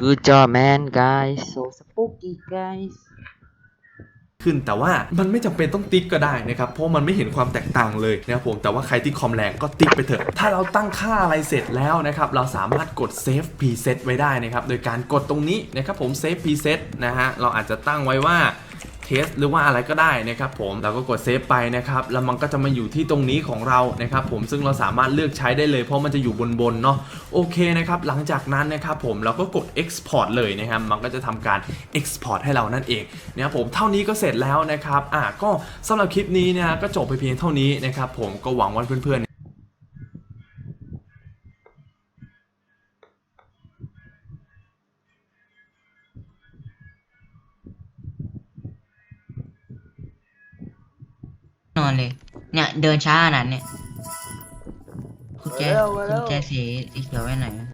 Good job man guys so spooky guys ขึ้นแต่ว่ามันไม่จำเป็นต้องติ๊กก็ได้นะครับ เพราะมันไม่เห็นความแตกต่างเลยนะครับผมแต่ว่าใครที่คอมแรงก็ติ๊กไปเถอะ ถ้าเราตั้งค่าอะไรเสร็จแล้วนะครับ เราสามารถกด save preset ไว้ได้นะครับ โดยการกดตรงนี้นะครับผม save preset นะฮะเราอาจจะตั้งไว้ว่าเทสหรือว่าอะไรก็ได้นะครับผมเราก็กดเซฟไปนะครับแล้วมันก็จะมาอยู่ที่ตรงนี้ของเรานะครับผมซึ่งเราสามารถเลือกใช้ได้เลย เพราะมันจะอยู่บนๆเนาะโอเคนะครับหลังจากนั้นนะครับผมเราก็กด export เลยนะครับมันก็จะทำการ export ให้เรานั่นเองนะครับผมเท่านี้ก็เสร็จแล้วนะครับอะก็สำหรับคลิปนี้นะฮะก็จบไปเพียงเท่านี้นะครับผมก็หวังว่าเพื่อนๆ อนเลย เนี่ย เดินช้าขนาดเนี่ยคุณแจคุณแจสีสีเขียวไว้ไหนอะ